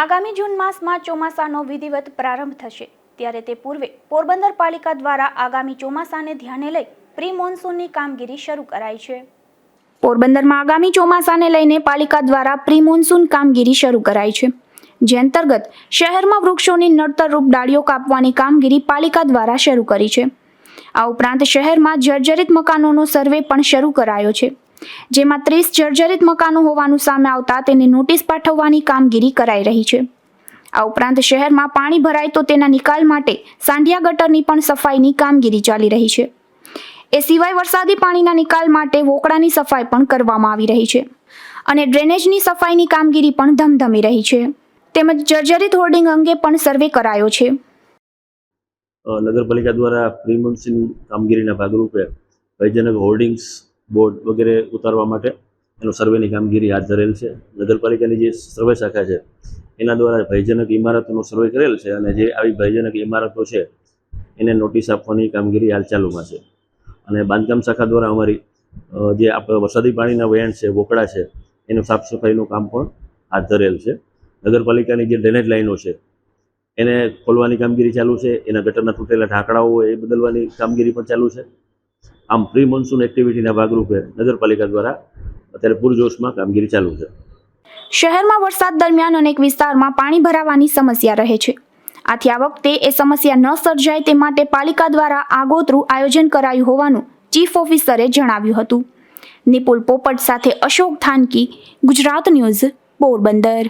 આગામી જૂન માસમાં ચોમાસાનો વિધિવત પ્રારંભ થશે. ત્યારે તે પૂર્વે પોરબંદર પાલિકા દ્વારા આગામી ચોમાસાને ધ્યાને લઈ પ્રી મોન્સૂનની કામગીરી શરૂ કરાઈ છે. પોરબંદરમાં આગામી ચોમાસાને લઈને પાલિકા દ્વારા પ્રી મોન્સૂન કામગીરી શરૂ કરાઈ છે. જે અંતર્ગત શહેરમાં વૃક્ષોની નડતરરૂપ ડાળીઓ કાપવાની કામગીરી પાલિકા દ્વારા શરૂ કરી છે. આ ઉપરાંત શહેરમાં જર્જરિત મકાનોનો સર્વે પણ શરૂ કરાયો છે. જેમાં ત્રીસ જર્જરિત મકાનો હોવાનું સામે આવતા તેને નોટિસ પાઠવવાની કામગીરી કરાઈ રહી છે. આ ઉપરાંત શહેરમાં પાણી ભરાય તો તેના નિકાલ માટે સાંઢિયા ગટરની પણ સફાઈની કામગીરી ચાલી રહી છે. એ સિવાય વરસાદી પાણીના નિકાલ માટે વોકડાની સફાઈ પણ કરવામાં આવી રહી છે અને ડ્રેનેજની સફાઈની કામગીરી પણ ધમધમી રહી છે. તેમજ જર્જરિત હોર્ડિંગ અંગે પણ સર્વે કરાયો છે. નગરપાલિકા દ્વારા પ્રી કામગીરીના ભાગરૂપે ભયજનક હોર્ડિંગ્સ બોર્ડ વગેરે ઉતારવા માટે એનો સર્વેની કામગીરી હાથ ધરેલ છે. નગરપાલિકાની જે સર્વે શાખા છે, એના દ્વારા ભયજનક ઇમારતોનો સર્વે કરેલ છે અને જે આવી ભયજનક ઇમારતો છે, એને નોટિસ આપવાની કામગીરી હાલ ચાલુમાં છે. અને બાંધકામ શાખા દ્વારા અમારી જે આપણે વરસાદી પાણીના વહેણ છે વોકડા છે, એનું સાફ સફાઈનું કામ પણ હાથ ધરેલ છે. નગરપાલિકાની જે ડ્રેનેજ લાઈનો છે, એને ખોલવાની કામગીરી ચાલુ છે, એના ગટરના તૂટેલા ઢાંકડાઓ એ બદલવાની કામગીરી પણ ચાલુ છે. આમ પ્રી મોન્સૂન એક્ટિવિટીના ભાગરૂપે નગરપાલિકા દ્વારા અત્યારે પૂરજોશમાં કામગીરી ચાલુ છે. શહેરમાં વરસાદ દરમિયાન અનેક વિસ્તારમાં પાણી ભરાવાની સમસ્યા રહે છે. આથી આ વખતે એ સમસ્યા ન સર્જાય તે માટે પાલિકા દ્વારા આગોતરું આયોજન કરાયું હોવાનું ચીફ ઓફિસરે જણાવ્યું હતું. નિપુલ પોપટ સાથે અશોક થાનકી, ગુજરાત ન્યૂઝ, પોરબંદર.